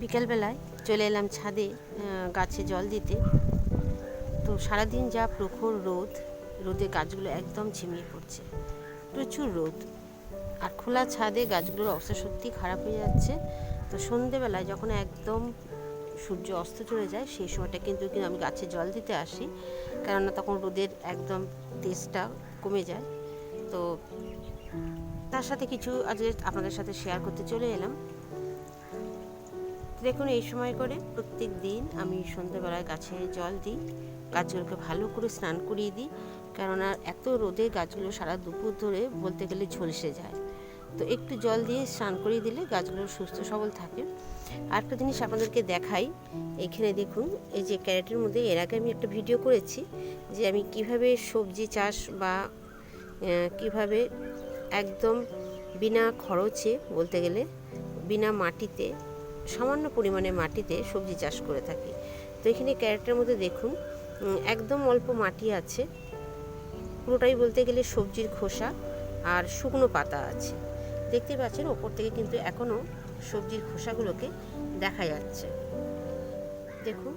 বিকেলবেলায় চলে এলাম ছাদে গাছে জল দিতে। তো সারাদিন যা প্রখর রোদ, রোদে গাছগুলো একদম ঝিমিয়ে পড়ছে। প্রচুর রোদ। আর খোলা ছাদে গাছগুলোর অবস্থা সত্যি খারাপ হয়ে যাচ্ছে। তো সন্ধেবেলায় যখন একদম সূর্য অস্ত চলে যায়, সেই সময়টা কিন্তু কিন্তু আমি গাছে জল দিতে আসি। কেননা তখন রোদের একদম তেজটা কমে যায়। তো তার সাথে কিছু আজকে আপনাদের সাথে শেয়ার করতে চলে এলাম। দেখুন, এই সময় করে প্রত্যেক দিন আমি সন্ধ্যেবেলায় গাছে জল দিই, গাছগুলোকে ভালো করে স্নান করিয়ে দিই, কেননা এত রোদে গাছগুলো সারা দুপুর ধরে বলতে গেলে ঝলসে যায়। তো একটু জল দিয়ে স্নান করিয়ে দিলে গাছগুলো সুস্থ সবল থাকে। আর একটা জিনিস আপনাদেরকে দেখাই, এখানে দেখুন, এই যে ক্যারেটের মধ্যে এর আগে আমি একটা ভিডিও করেছি যে আমি কীভাবে সবজি চাষ বা কীভাবে একদম বিনা খরচে বলতে গেলে বিনা মাটিতে সামান্য পরিমাণে মাটিতে সবজি চাষ করে থাকি। তো এখানে ক্যারেটের মধ্যে দেখুন একদম অল্প মাটি আছে। পুরোটাই বলতে গেলে সবজির খোসা আর শুকনো পাতা আছে। দেখতে পাচ্ছেন, ওপর থেকে কিন্তু এখনও সবজির খোসাগুলোকে দেখা যাচ্ছে। দেখুন।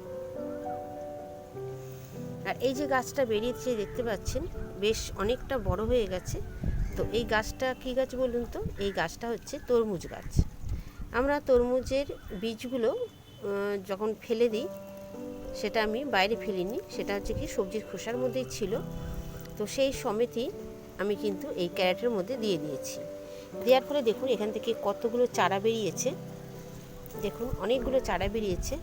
আর এই যে গাছটা বেরিয়েছে, দেখতে পাচ্ছেন, বেশ অনেকটা বড় হয়ে গেছে। তো এই গাছটা কী গাছ বলুন তো? এই গাছটা হচ্ছে তরমুজ গাছ। আমরা তরমুজের বীজগুলো যখন ফেলে দিই, সেটা আমি বাইরে ফেলিনি, সেটা হচ্ছে কি সবজির খোসার মধ্যেই ছিল। তো সেই সমেতই আমি কিন্তু এই ক্যারেটের মধ্যে দিয়ে দিয়েছি। দেওয়ার ফলে দেখুন, এখান থেকে কতগুলো চারা বেরিয়েছে। দেখুন, অনেকগুলো চারা বেরিয়েছে।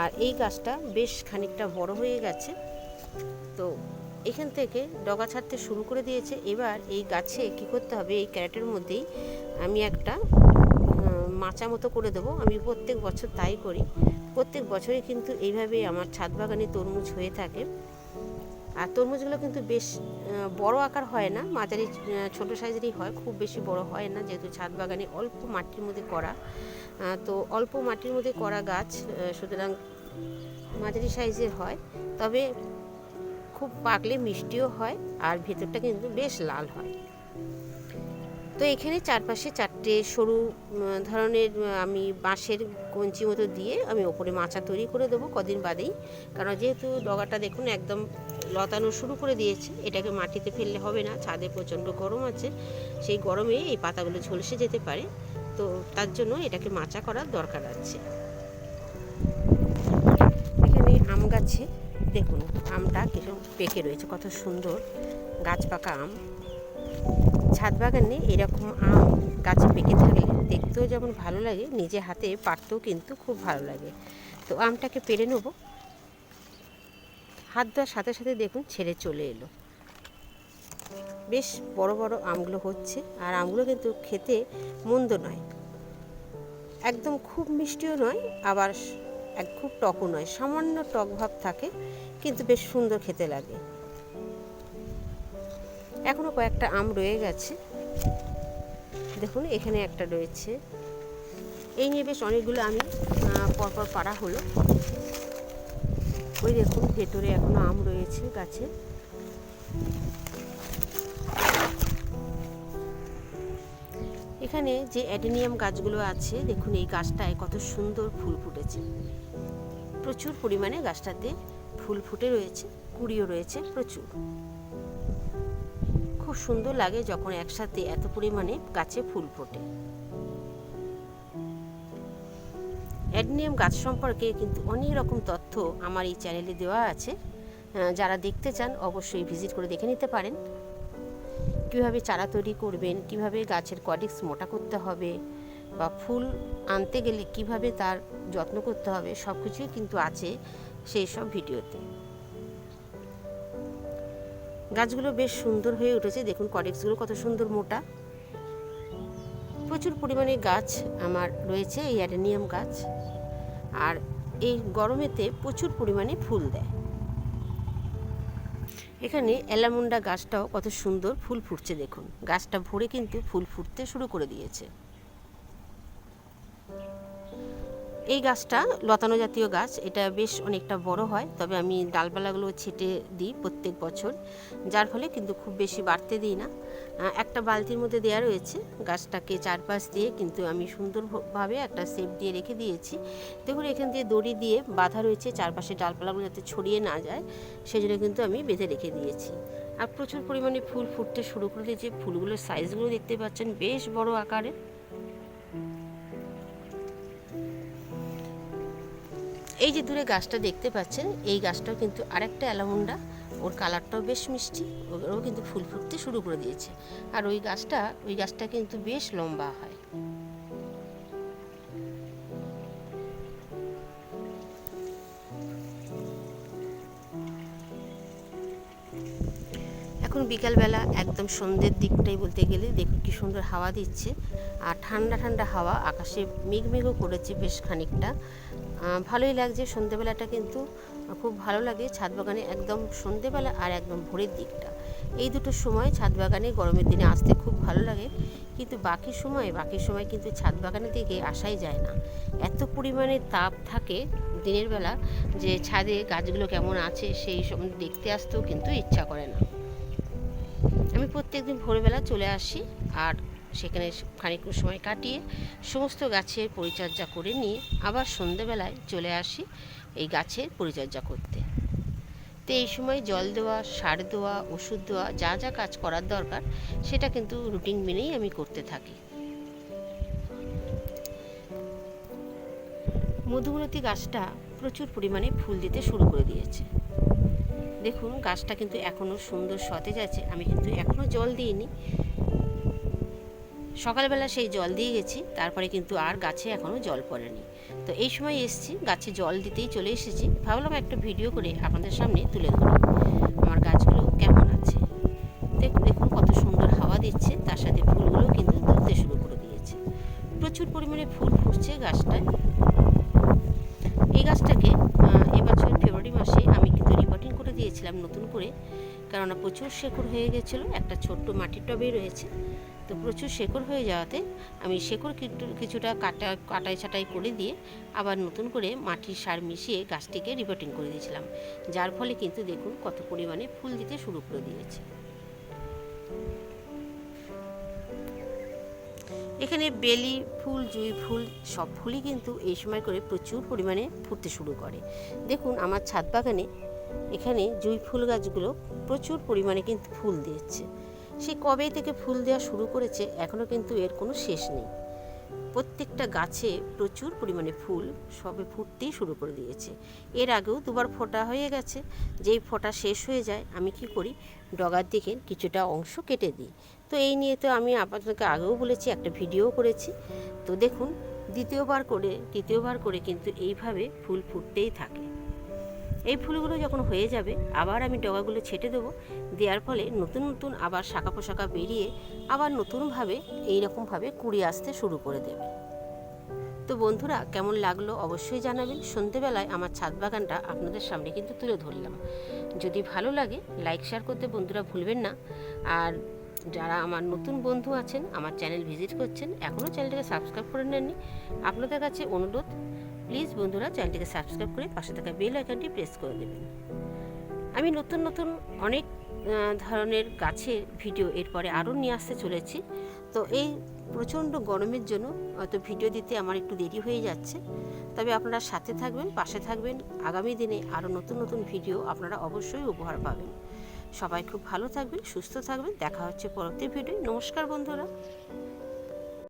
আর এই গাছটা বেশ খানিকটা বড় হয়ে গেছে। তো এখান থেকে ডগা ছাড়তে শুরু করে দিয়েছে। এবার এই গাছে কি করতে হবে? এই ক্যারেটের মধ্যেই আমি একটা মাচা মতো করে দেবো। আমি প্রত্যেক বছর তাই করি। প্রত্যেক বছরই কিন্তু এইভাবে আমার ছাদ বাগানে তরমুজ হয়ে থাকে। আর তরমুজগুলো কিন্তু বেশ বড় আকার হয় না। মাঝারি ছোট সাইজেরই হয়। খুব বেশি বড় হয় না, যেহেতু ছাদ বাগানে অল্প মাটির মধ্যে করা। তো অল্প মাটির মধ্যে করা গাছ সুতরাং মাঝারি সাইজের হয়। তবে খুব পাকলে মিষ্টিও হয় আর ভেতরটা কিন্তু বেশ লাল হয়। তো এখানে চারপাশে চারটে সরু ধরনের আমি বাঁশের কঞ্চি মতো দিয়ে আমি ওপরে মাচা তৈরি করে দেবো কদিন বাদেই। কারণ যেহেতু ডগাটা দেখুন একদম লতানো শুরু করে দিয়েছে, এটাকে মাটিতে ফেললে হবে না, ছাদে প্রচণ্ড গরম আছে, সেই গরমে এই পাতাগুলো ঝলসে যেতে পারে। তো তার জন্য এটাকে মাচা করার দরকার আছে। এখানে আম গাছে দেখুন, আমটা কীরকম পেকে রয়েছে, কত সুন্দর, গাছ পাকা আম। ছাদ বাগানে এরকম আম গাছে পেকে থাকলে দেখতেও যেমন ভালো লাগে, নিজে হাতে পারতেও কিন্তু খুব ভালো লাগে। তো আমটাকে পেরে নেব। হাত দেওয়ার সাথে সাথে দেখুন ছেড়ে চলে এলো। বেশ বড় বড় আমগুলো হচ্ছে আর আমগুলো কিন্তু খেতে মন্দ নয়। একদম খুব মিষ্টিও নয়, আবার এক খুব টকও নয়। সামান্য টক ভাব থাকে, কিন্তু বেশ সুন্দর খেতে লাগে। এখনও কয়েকটা আম রয়ে গেছে। দেখুন, এখানে একটা রয়েছে। এই নিয়ে বেশ অনেকগুলো আমি পরপর পাড়া হলো। ওই দেখুন, ভেতরে এখনও আম রয়েছে গাছে। এখানে যে অ্যাডেনিয়াম গাছগুলো আছে, দেখুন এই গাছটায় কত সুন্দর ফুল ফুটেছে। প্রচুর পরিমাণে গাছটাতে ফুল ফুটে রয়েছে, কুড়িও রয়েছে প্রচুর। খুব সুন্দর লাগে যখন একসাথে এত পরিমাণে গাছে ফুল ফোটে। অ্যাডনিয়াম গাছ সম্পর্কে কিন্তু অনেক রকম তথ্য আমার এই চ্যানেলে দেওয়া আছে। যারা দেখতে চান অবশ্যই ভিজিট করে দেখে নিতে পারেন। কীভাবে চারা তৈরি করবেন, কীভাবে গাছের কডিক্স মোটা করতে হবে বা ফুল আনতে গেলে কীভাবে তার যত্ন করতে হবে সব কিছুই কিন্তু আছে সেই সব ভিডিওতে। গাছগুলো বেশ সুন্দর হয়ে উঠেছে। দেখুন, কডিক্সগুলো কত সুন্দর মোটা। প্রচুর পরিমাণে গাছ আমার রয়েছে, এই অ্যাডেনিয়াম গাছ। আর এই গরমেতে প্রচুর পরিমাণে ফুল দেয়। এখানে অ্যালামুন্ডা গাছটাও কত সুন্দর ফুল ফুটছে, দেখুন। গাছটা ভরে কিন্তু ফুল ফুটতে শুরু করে দিয়েছে। এই গাছটা লতানো জাতীয় গাছ, এটা বেশ অনেকটা বড় হয়, তবে আমি ডালপালাগুলো ছেটে দিই প্রত্যেক বছর, যার ফলে কিন্তু খুব বেশি বাড়তে দিই না। একটা বালতির মধ্যে দেওয়া রয়েছে, গাছটাকে চারপাশ দিয়ে কিন্তু আমি সুন্দরভাবে একটা সেপ দিয়ে রেখে দিয়েছি। দেখুন, এখান দিয়ে দড়ি দিয়ে বাঁধা রয়েছে, চারপাশে ডালপালাগুলো যাতে ছড়িয়ে না যায়, সেজন্য কিন্তু আমি বেঁধে রেখে দিয়েছি। আর প্রচুর পরিমাণে ফুল ফুটতে শুরু করে দিয়েছে, ফুলগুলোর সাইজগুলো দেখতে পাচ্ছেন, বেশ বড় আকারের। এই যে দূরে গাছটা দেখতে পাচ্ছেন, এই গাছটাও কিন্তু আরেকটা অ্যালামুন্ডা। ওর কালারটাও বেশ মিষ্টি, ওরও কিন্তু ফুল ফুটতে শুরু করে দিয়েছে। আর ওই গাছটা ওই গাছটা কিন্তু বেশ লম্বা হয়। এখন বিকালবেলা একদম সন্ধ্যের দিকটাই বলতে গেলে, দেখুন কি সুন্দর হাওয়া দিচ্ছে। আর ঠান্ডা ঠান্ডা হাওয়া, আকাশে মেঘ মেঘও করেছে বেশ খানিকটা। ভালোই লাগছে। সন্ধেবেলাটা কিন্তু খুব ভালো লাগে। ছাদ বাগানে একদম সন্ধেবেলা আর একদম ভোরের দিকটা। এই দুটো সময় ছাদ বাগানে গরমের দিনে আসতে খুব ভালো লাগে। কিন্তু বাকি সময় বাকি সময় কিন্তু ছাদ বাগানের দিকে আসাই যায় না। এত পরিমাণে তাপ থাকে দিনের বেলা যে ছাদে গাছগুলো কেমন আছে সেই সময় দেখতে আসতেও কিন্তু ইচ্ছা করে না। আমি প্রত্যেকদিন ভোরবেলা চলে আসি আর সেখানে খানিক সময় কাটিয়ে সমস্ত গাছের পরিচর্যা করে নিয়ে আবার সন্ধেবেলায় চলে আসি এই গাছের পরিচর্যা করতে। তো এই সময় জল দেওয়া, সার দেওয়া, ওষুধ দেওয়া, যা যা কাজ করার দরকার, সেটা কিন্তু রুটিন মেনেই আমি করতে থাকি। মধুমলতি গাছটা প্রচুর পরিমাণে ফুল দিতে শুরু করে দিয়েছে। দেখুন, গাছটা কিন্তু এখনও সুন্দর সতেজ আছে, আমি কিন্তু এখনও জল দিইনি। সকালবেলা সেই জল দিয়ে গেছি, তারপরে কিন্তু আর গাছে এখনও জল পড়েনি। তো এই সময় এসছি, গাছে জল দিতেই চলে এসেছি। ভাবলাম একটা ভিডিও করে আপনাদের সামনে তুলে ধরি। আমার গাছগুলো কেমন আছে? দেখুন দেখুন কত সুন্দর হাওয়া দিচ্ছে, তার সাথে ফুলগুলো কিন্তু ধরতে শুরু করে দিয়েছে। প্রচুর পরিমাণে ফুল ফুটছে গাছটায়। এই গাছটাকে এবছর ফেব্রুয়ারি মাসে আমি কিন্তু রিপোর্টিং করে দিয়েছিলাম নতুন করে। কেননা প্রচুর শেকড় হয়ে গেছিল, একটা ছোট্ট মাটির টবে রয়েছে। তো প্রচুর শেকড় হয়ে যাওয়াতে আমি শেকড় কিছু- কিছুটা কাটা, কাটাই ছাটাই করে দিয়ে আবার নতুন করে মাটির সার মিশিয়ে গাছটিকে রিপোর্টিং করে দিয়েছিলাম। যার ফলে কিন্তু দেখুন কত পরিমাণে ফুল দিতে শুরু করে দিয়েছে। এখানে বেলি, ফুল, জুঁই ফুল সব ফুলই কিন্তু এই সময় করে প্রচুর পরিমাণে ফুটতে শুরু করে। দেখুন আমার ছাদ বাগানে এখানে জুঁই ফুল গাছগুলো প্রচুর পরিমাণে কিন্তু ফুল দিচ্ছে সে কবে থেকে ফুল দেওয়া শুরু করেছে এখনও কিন্তু এর কোনো শেষ নেই। প্রত্যেকটা গাছে প্রচুর পরিমাণে ফুল সবে ফুটতেই শুরু করে দিয়েছে। এর আগেও দুবার ফোটা হয়ে গেছে। যেই ফোটা শেষ হয়ে যায়, আমি কি করি? ডগার দিকে কিছুটা অংশ কেটে দিই। তো এই নিয়ে তো আমি আপনাদেরকে আগেও বলেছি, একটা ভিডিও করেছি। তো দেখুন, দ্বিতীয়বার করে, তৃতীয়বার করে কিন্তু এইভাবে ফুল ফুটতেই থাকে। এই ফুলগুলো যখন হয়ে যাবে, আবার আমি ডগাগুলো ছেটে দেবো। দেওয়ার ফলে নতুন নতুন আবার শাখা পোশাখা বেরিয়ে আবার নতুনভাবে, এইরকমভাবে কুড়ি আসতে শুরু করে দেবে। তো বন্ধুরা, কেমন লাগল অবশ্যই জানাবেন। সন্ধেবেলায় আমার ছাদ বাগানটা আপনাদের সামনে কিন্তু তুলে ধরলাম। যদি ভালো লাগে, লাইক, শেয়ার করতে বন্ধুরা ভুলবেন না। আর যারা আমার নতুন বন্ধু আছেন, আমার চ্যানেল ভিজিট করছেন, এখনও চ্যানেলটাকে সাবস্ক্রাইব করে নেননি, আপনাদের কাছে অনুরোধ প্লিজ বন্ধুরা চ্যানেলটিকে সাবস্ক্রাইব করে পাশে থাকা বেল আইকনটি প্রেস করে দেবেন। আমি নতুন নতুন অনেক ধরনের গাছের ভিডিও এরপরে আরও নিয়ে আসতে চলেছি। তো এই প্রচণ্ড গরমের জন্য হয়তো ভিডিও দিতে আমার একটু দেরি হয়ে যাচ্ছে। তবে আপনারা সাথে থাকবেন, পাশে থাকবেন। আগামী দিনে আরও নতুন নতুন ভিডিও আপনারা অবশ্যই উপহার পাবেন। সবাই খুব ভালো থাকবেন, সুস্থ থাকবেন। দেখা হচ্ছে পরবর্তী ভিডিও নমস্কার বন্ধুরা।